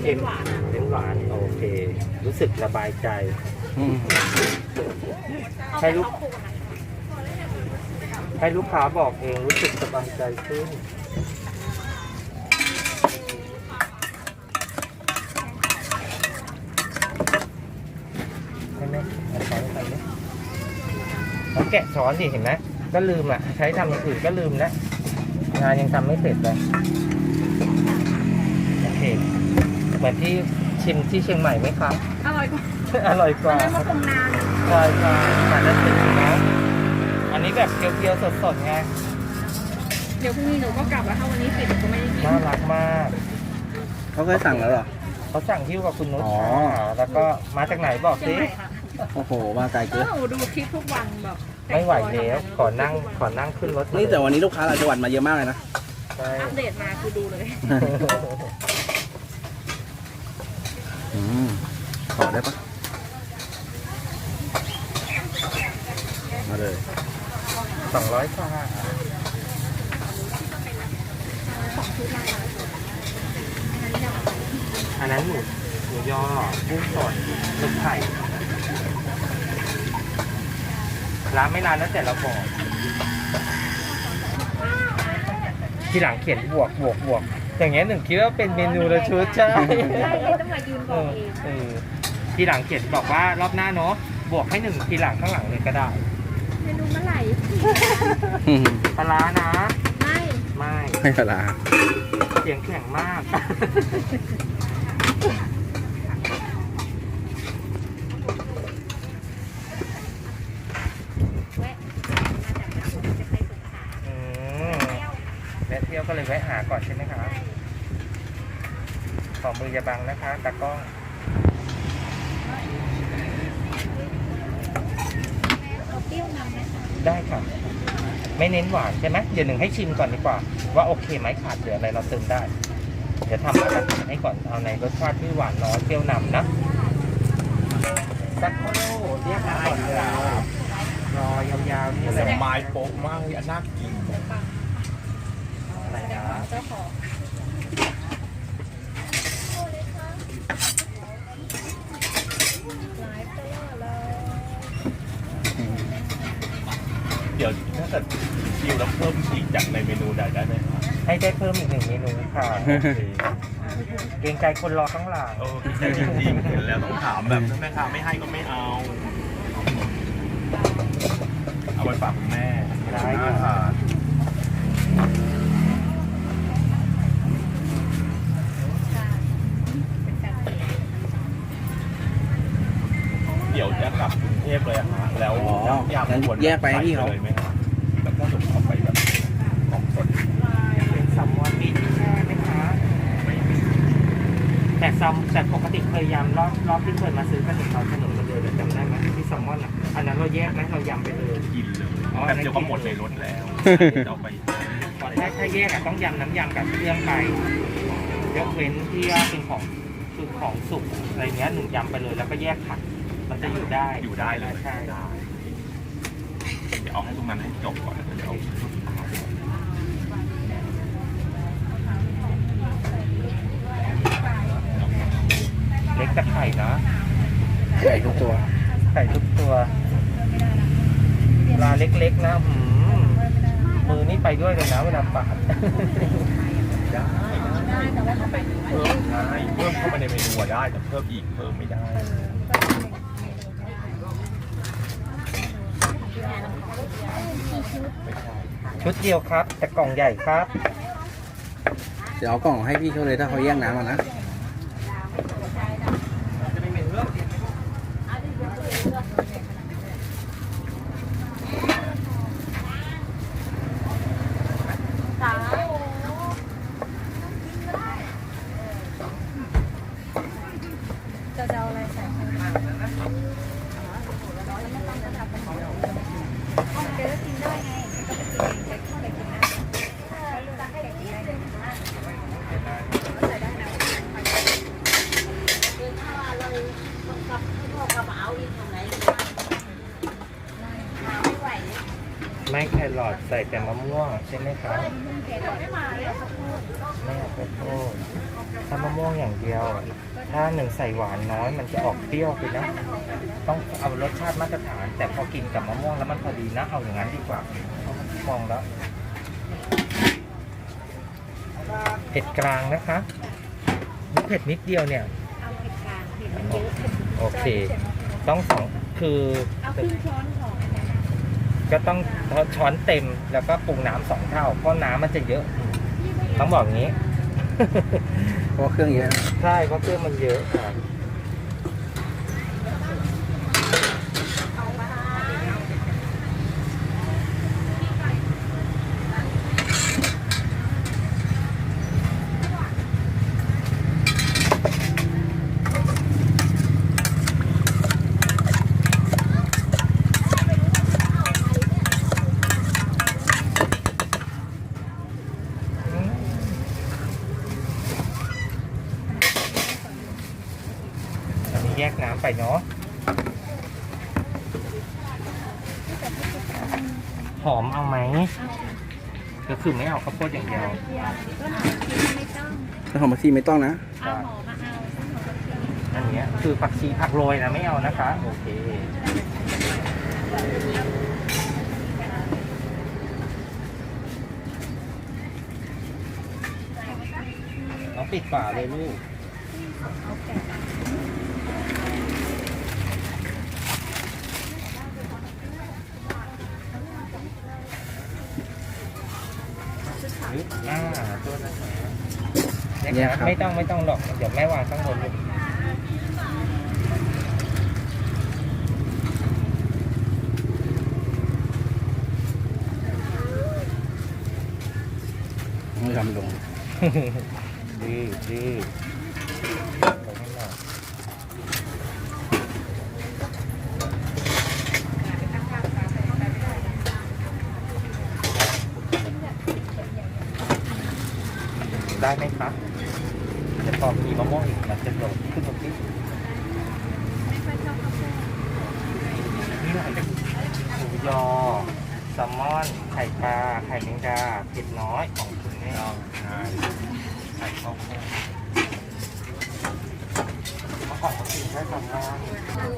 เอาเค็มเค็มหวานโอเค รู้สึกระบายใจ อืมให้ลูกให้ลูกค้าบอกเองรู้สึกสบายใจขึ้นใช่ไหมเอาช้อนไปไหมเขาแกะช้อนดิเห็นไหมก็ลืมอะ ใช้ทำอย่างอื่นก็ลืมแล้วงานยังทำไม่เสร็จเลยโอเค เหมือนที่ชิมที่เชียงใหม่ไหมครับ อร่อยกว่าอร่อยกตอนว่านั้นมาคงนานใช่ใช่แต่ละสีนะอันนี้แบบเพียวๆสดๆไงเดี๋ยวพรุ่งนี้หนูก็กลับแล้วถ้าวันนี้ปิดหนูก็ไม่ได้กินน่ารักมากเขาเคยสั่งแล้วเหรอเขาสั่งหิ้วกับคุณนุชอ๋อ ค่ะแล้วก็มาจากไหนบอกเชียสิ งใหม่ค่ะโอ้โหมาไกลเอเกิอนหนูดูคลิปทุกวันแบบไม่ไหวแล้วขอนั่งขอนั่งขึ้นรถนี่แต่วันนี้ลูกค้าหลายจังหวัดมาเยอะมากเลยนะ ใช่ อัปเดตมาคือดูเลยอืม ขอได้ปะมาเลยสองร้อยค่ะอันนั้นหมูหมูยอกุ้งสดหมึกไข่ร้านไม่นานแล้วแต่เราบอกทีหลังเขียนบวกบวกบวก อย่างเงี้ยหนึ่งคิดว่าเป็นเมนูละชุดใช่ใช่เลยต้องมายืนบเออกอเองเออทีหลังเขียนบอกว่ารอบหน้าเนาะบวกให้หนึ่งทีหลังข้างหลังเลยก็ได้เมนูเมื่อไหร่ปลาร้านะ ไม่ไม่ ไม่เวลาเสียงแข็งมาก แวะมาจากจะไปสงขลา อืมแวะ เที่ยวก็เลยแวะหาก่อนใช่ไหมคะขอมืออย่าบังนะคะตากล้องเอาเปรี้ยวนำไหมคะได้ค่ะ ไม่เน้นหวานใช่ไหมเดี๋ยวหนึ่งให้ชิมก่อนดีกว่า ว่าโอเคไหมขาดเหลืออะไรเราเติมได้ เดี๋ยวทำอาหารให้ก่อนเอาในรสชาติที่หวานน้อยเปรี้ยวนำนะสักครู่เรียกมาก่อนเลยรอยาวๆนี่เลแต่ยไม้โป๊กมากเลยอันน่ากินอะไรนะ เจ้าของไลฟ์ตลอดเลยเดี๋ยวถ้าเกิดคิวแล้วเพิ่มอีกจากในเมนูใดได้ไหมครับให้ได้เพิ่มอีกหนึ่งเมนูค่ะโอเคเกรงใจคนรอข้างหลังโอ้แต่จริงๆเห็นแล้วต้องถามแบบถ้าแม่ค้าไม่ให้ก็ไม่เอา เอาไปฝากคุณแม่ได้น่าค่ะ ทานเดี๋ยวจะกลับกรุงเทพเลยอะฮะแล้ว อ๋อ อยาก งั้ นวนแยกไปให้พี่เขาเลยไหมครับแล้วก็ส่งเอาไปแบบของสดเป็นซัมมอนมีที่แช่ไหมคะแต่ซัมแต่ปกติเคยยำรอบรอบที่เคยมาซื้อกันถึงเราถนนมาเลยจำได้ไหมที่ซัมมอนอะอันนั้นเราแยกไหมเรายำไปเลยกินเลยอ๋อแต่เดี๋ยวก็หมดในรถแล้วจะเอาไปถ้าถ้าแยกอะต้องยำน้ำยำกับเครื่องไปยกเว้นที่ว่าเป็นของคือของสุกอะไรเงี้ยหนึ่งยำไปเลยแล้วก็แยกผักมันจะอยู่ได้อยู่ได้เลยใช่ได้เดี๋ยวเอาให้ตรงนั้นให้จบก่อนแล้วเดี๋ยวเอาเล็กแต่ไข่นะไก่ทุกตัวไข่ทุกตัวปลาเล็กๆนะหืมมือนี่ไปด้วยเลยนะเวลาปาดได้ได้แต่ว่าเขาไปเพิ่มได้เพิ่มเข้ามาในเมนูอะได้แต่เพิ่มอีกเพิ่มไม่ได้ ไม่ใชุดเดียวครับ แต่กล่องใหญ่ครับ เดี๋ยวเอากล่องให้พี่เขาเลยถ้าเขาแย่งน้ำมานะจะเอาอะไรใส่ไปเจอกินได้ไงก็ไปกินเองแต่กินได้กินนะตักให้กินได้เลยใส่ได้นะ ไม่แครอทใส่ แต่มะม่วงใช่ไหมครับไม่เอาข้าวโพดถ้ามะม่วงอย่างเดียว ถ้าหนึ่งใส่หวานน้อยมันจะออกเปรี้ยวไปนะ ต้องเอารสชาติมาตรฐาน แต่พอกินกับมะม่วงแล้วมันพอดีนะ เอาอย่างนั้นดีกว่าเพราะมองแล้วเผ็ดกลางนะคะนี่เผ็ดนิดเดียวเนี่ยเอาเผ็ดกลางเผ็ดมันเยอะโอเค ต้องสองคือเอาครึ่งช้อนของอันนั้น ก็ต้องช้อนเต็มแล้วก็ปรุงน้ำสองเท่า เพราะน้ำมันจะเยอะ ต้องบอกอย่างนี้ เพราะว่าเครื่องเยอะ ใช่เพราะเครื่องมันเยอะครับอืมอันนี้แยกน้ำไปเนาะหอมเอาไหม ก็คือไม่เอา ข้าวโพดอย่างเดียวก็หอมกินไม่ต้องถ้าหอมผักชีไม่ต้องนะเอาหอมมาเอาซึ่งหอมกระเทียมอันเนี้ยคือผักชีผักโรยนะไม่เอานะคะ โอเคเอาปิดฝาเลยลูก แยกครับ ไม่ต้องไม่ต้องหรอก เดี๋ยวแม่วางข้างบนลูกไม่ทำลงดื้อดื้อไปข้างนอกได้ไหมครับเดี๋ยวพอมีมะม่วงอีกมันจะโดดขึ้นตรงนี้ ไม่ค่อยชอบข้าวโพด นี่อะไรกันหมูยอแซลมอน ไข่ปลา ไข่แมงดาเผ็ดน้อยของคุณแม่ใช่ไข่ข้าวโพด ขอก่อนเขากินแค่แซลมอนกำลังดู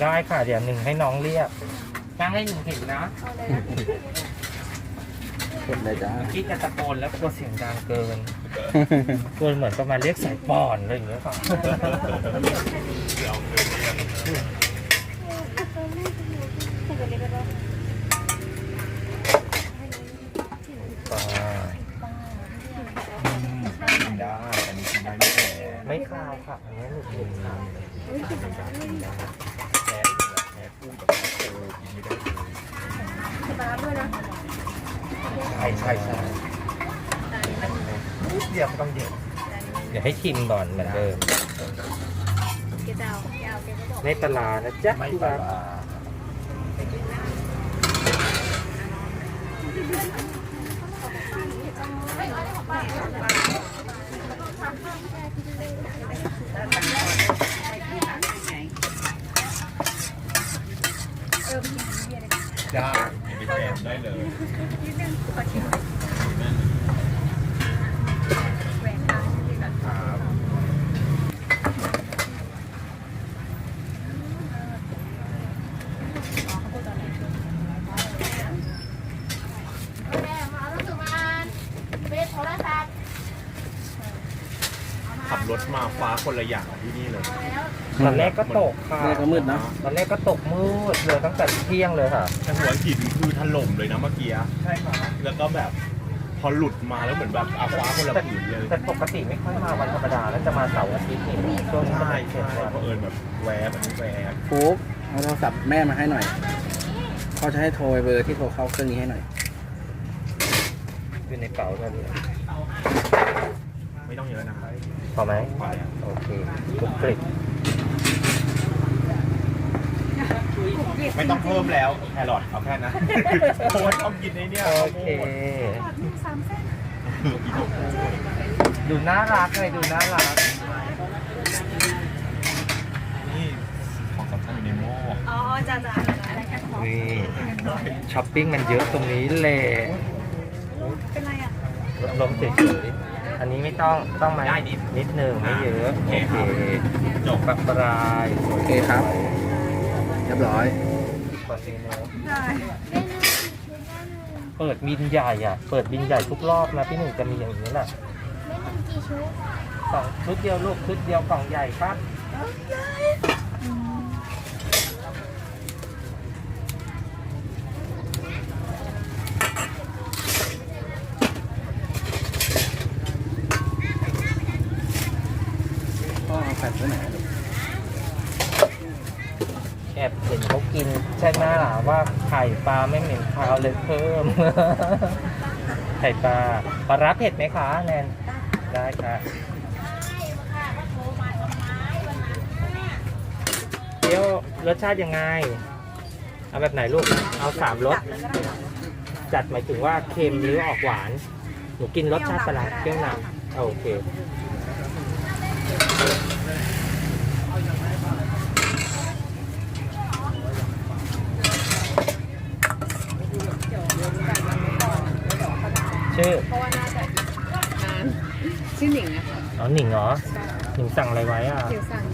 ได้ค่ะ เดี๋ยวหนึ่งให้น้องเรียกนั่งให้หนึ่งเห็นนะกดเลยจ้าคิดจะตะโกนแล้วกลัวเสียงดังเกินกลัวเหมือนประมาณเรียกสายป่อนอะไรอย่างเงี้ยค่ะเดี๋ยวเดี๋ยวป่าได้อันนี้กินได้ไม่แพ้ไม่คาวค่ะอันนี้หนุกหนุกค่ะแพ้แพ้คู่กับโคกินไม่ได้เลยใช่ใช่ใช่เดี๋ยวต้องเดี๋ยวเดี๋ยวให้ชิมก่อนเหมือนเดิมเกดาวเกดาวเกดก็บอกไม่ปลาร้านะจ๊ะไม่ที่ปร้าลานร้า เออมีเบียร์เลยได้ไปแทนได้เลยนิดนึงขอชิมแหวนตาใช่ไหมคะ ครับ อ๋อเขาพูดตอนนี้ มาฟ้าคนละอย่างกับที่นี่เลยตอนแรกก็ตกค่ะแม่ก็มืดเนอะตอนแรกก็ตกมืดเลยตั้งแต่เที่ยงเลยค่ะ แต่หัวหินคือถล่มเลยนะเมื่อกี้ใช่ครับแล้วก็แบบพอหลุดมาแล้วเหมือนแบบอาฟ้าคนละผืนเลยแต่ปกติไม่ค่อยมาวันธรรมดาแล้วจะมาเสาร์อาทิตย์นี่ช่วงนี้จะใช่เป็นเจ็ดใช่วันเพราะเอิญแบบแวบอันนี้แวบฟุกเอาโทรศัพท์แม่มาให้หน่อย เขาจะให้โทรไปเบอร์ที่โทรเข้าเครื่องนี้ให้หน่อย อยู่ในเป๋าเท่านี้ ไม่ต้องเยอะนะครับพอไหมพอแล้วโอเคกรุบกริบไม่ต้องเพิ่มแล้วแครอทเอาแค่นั้นโค้ดชอบกินไอ้เนี่ยโอเคดูน่ารักเลยดูน่ารักนี่ของสำคัญอยู่ในหม้ออ๋อจ้าจ้าอะไรแค่ของนี่ช้อปปิ้งมันเยอะตรงนี้เลยเป็นไรอะลมเฉยๆ อันนี้ไม่ต้องต้องไหมนิดนึงไม่เยอะ โอเคจบปลาปลายโอเคครับ เรียบร้อยก่อนเนื้อได้เปิดบินใหญ่อะ เปิดบินใหญ่ทุกรอบนะพี่หนึ่งจะมีอย่างนี้แหละไม่มันกี่ชุดสองชุดเดียวลูกชุดเดียวกล่องใหญ่ครับ ก็เอาแฟลชไว้ไหนลูก แอบเห็นเขากิน ใช่ไหมล่ะว่าไข่ปลาไม่เหม็นคาวเลยเพิ่ม ไข่ปลาปลาร้าเผ็ดไหมคะแนนได้ค่ะเดี๋ยวรสชาติยังไง เอาแบบไหนลูก เอาสามรส จัดหมายถึงว่าเค็มหรือออกหวาน หนูกินรสชาติปลาร้าเปรี้ยวนำโอเค ชื่อ เพราะว่าน่าจะนานชื่อหนิงนะคะ อ๋อหนิงเหรอ หนิง สั่งอะไรไว้อะ เดี๋ยวสั่ง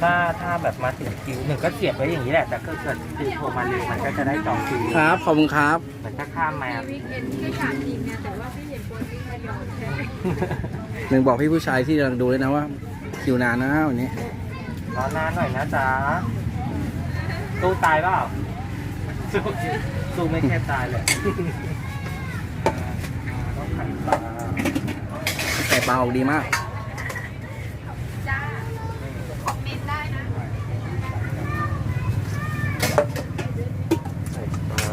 ถ้าถ้าแบบมาถึงคิวหนึ่งก็เสียบไว้อย่างนี้แหละ แต่ก็เกิดติดโทรมาเร็วมันก็จะได้จองคิวครับขอบคุณครับมันก็ข้ามมามีวิกเอนที่ก็อยากกินเนี่ยแต่ว่าพี่เห็นคนที่ระยองแค่หนึ่งบอกพี่ผู้ชายที่กำลังดูเลยนะว่า คิวนานนะวันนี้รอนานหน่อยนะจ๊ะสู้ตายเปล่าสู้สู้ไม่แค่ตายเลยต้องไข่ปลาไข่ปลาออกดีมาก ไข่ปลา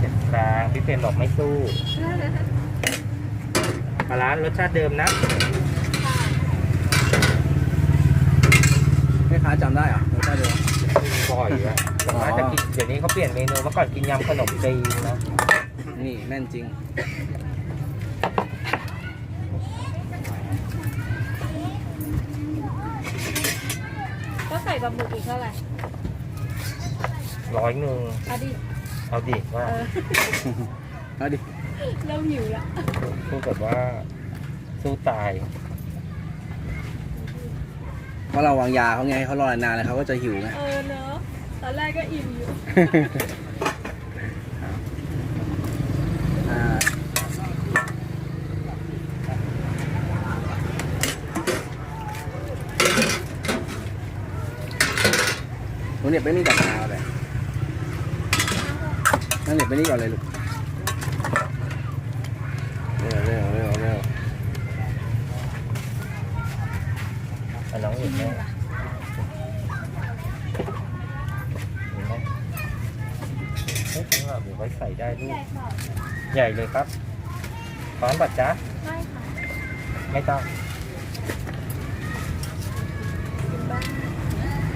เจ็ดกลาง พี่เฟรนบอกไม่สู้ปลาร้ารสชาติเดิมนะแม่ค้าจำได้เหรอรสชาติเดียวบ่อยอะแต่ว่าจะกินเดี๋ยวนี้เขาเปลี่ยนเมนูเมื่อก่อนกินยำขนมจีนนะนี่แม่นจริง ก็ใส่ปลาหมึกอีกเท่าไหร่ร้อยหนึ่งเอาดิ เอาดิว่าเออเอาดิเริ่มหิวละพูดแบบว่าสู้ตาย เพราะเราวางยาเขาไงเขารอนานแล้วเขาก็จะหิวไง เออเนอะตอนแรกก็อิ่มอยู่อ่าหนูเหน็บไปนี่ก่อนเอาเลย นั่นเหน็บไปนี่ก่อนเลยลูกเร็วเร็วเร็วเร็วอันน้องอีกไหมเห็นไหมเฮ้ยว่าเดี๋ยวไว้ใส่ได้ลูกใหญ่เลยครับพร้อมปัดจ๊ะได้ค่ะไม่ต้อง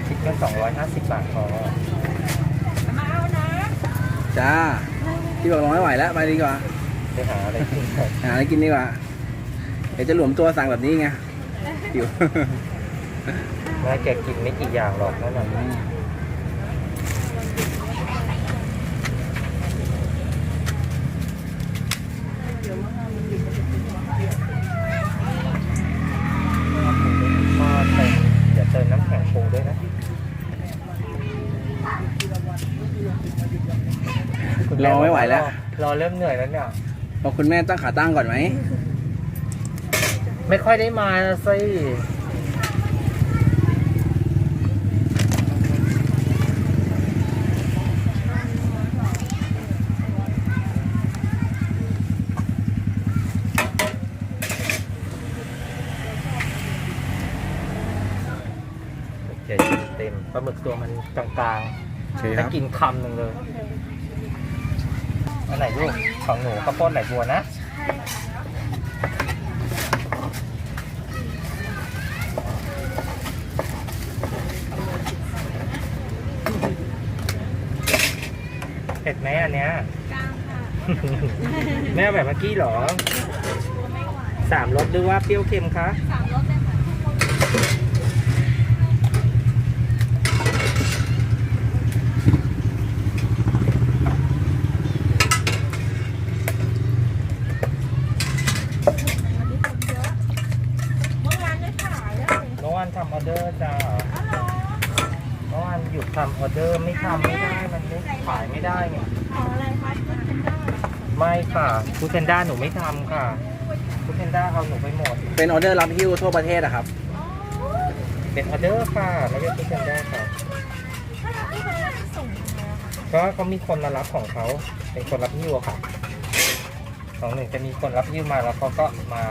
คิดแค่สองร้อยห้าสิบบาทพอ จ้าพี่บอกรอไม่ไหวแล้วไปดีกว่าไปหาอะไรกินเถอะหาอะไรกินดีกว่าเดี๋ยวจะหลวมตัวสั่งแบบนี้ไงหิว แม่แกกินไม่กี่อย่างหรอกนั่นแหละก็เติมเดี๋ยวเติมน้ำแข็งปูด้วยนะคุณ รอไม่ไหวแล้ว รอเริ่มเหนื่อยแล้วเนี่ยบอกคุณแม่ตั้งขาตั้งก่อนไหม ไม่ค่อยได้มาสิเจ็ดเต็มปลาหมึกตัวมันกลางโอเคๆคถ้ารับกินคำหนึ่งเลย อันไหนลูกของหนูข้าวโพดไหลบัวนะเผ็ดไหมอันเนี้ยกลางค่ะแม่เอาแบบเมื่อกี้เหรอ สามรสหรือว่าเปรี้ยวเค็มคะ สามรสเลยค่ะ วันนี้คนเยอะ เมื่อวานได้ขายแล้ว เมื่อวานทำออเดอร์จ้าอ๋อเหรอเมื่อวานหยุดทำออเดอร์ไม่ทำไม่ได้มันไม่ขายไม่ได้ไงขออะไรคะเพื่อนเป็นได้ไม่ค่ะฟูเทนด้าหนูไม่ทำค่ะฟูเทนด้าเอาหนูไปหมด เป็นออเดอร์รับฮิ้วทั่วประเทศอะครับอ๋อเป็นออเดอร์ค่ะไม่ใช่ฟูเทนด้าค่ะถ้าเราที่คนรับส่งยังไงอะคะก็เขามีคนมารับของเขาเป็นคนรับหิ้วอะค่ะ ของหนึ่งจะมีคนรับหิ้วมาแล้วเขาก็มา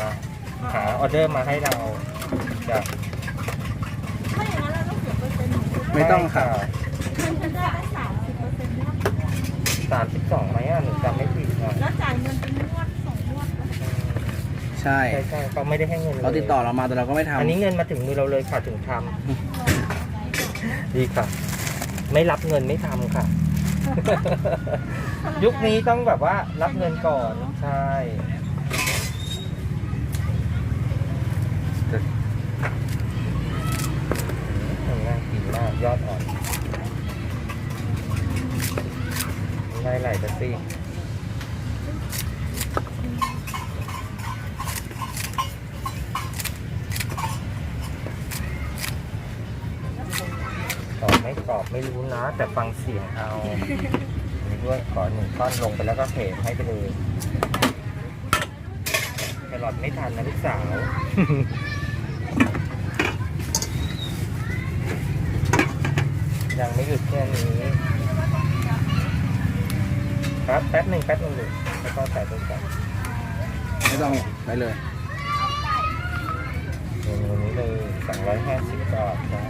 หาออเดอร์มาให้เราจะ ไม่ต้องค่ะมันจะได้สามสิบเปอร์เซ็นต์นะสามสิบสองไหมอะหนูจำไม่ผิดอะแล้วจ่ายเงินเป็นงวดสองงวดแล้วอืมใช่ใช่ใช่เขาไม่ได้ให้เงินเลยเขาติดต่อเรามาแต่เราก็ไม่ทำอันนี้เงินมาถึงมือเราเลยค่ะถึงทำดีค่ะ ไม่รับเงินไม่ทำค่ะ ยุคนี้ต้องแบบว่ารับเงินก่อน ใช่ทำงานดีมากยอดอ่อนได้ิกรอบไม่กรอบไม่รู้นะ แต่ฟังเสียงเอานี่ด้วยขอหนึ่งก้อนลงไปแล้วก็เทให้ไปเลยแครอทไม่ทันนะลูกสาวยังไม่หยุดแค่นี้ ครับแป๊บหนึ่งแป๊บหนึ่งหนึ่งแล้วก็ใส่ตัวกันไม่ต้องไปเลยเมนูนี้เลยสองร้อยห้าสิบบาทจ้า